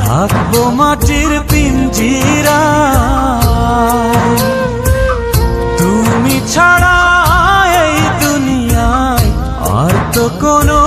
থাকব মাটির পিঞ্জিরা। তুমি ছাড়া এই দুনিয়ায় আর তো কোনো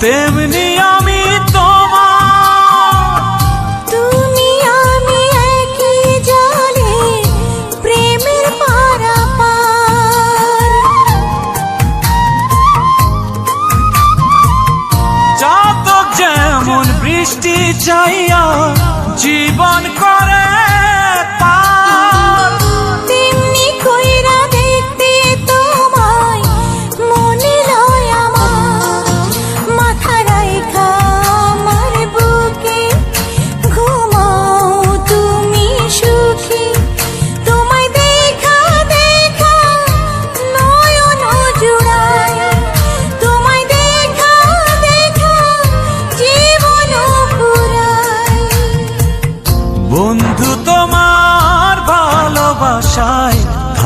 তেমনি আমি তোমার। তুমি আমি একই জলে প্রেমের পারাপার। জাতক যেমন বৃষ্টি চাইয়া জীবন করে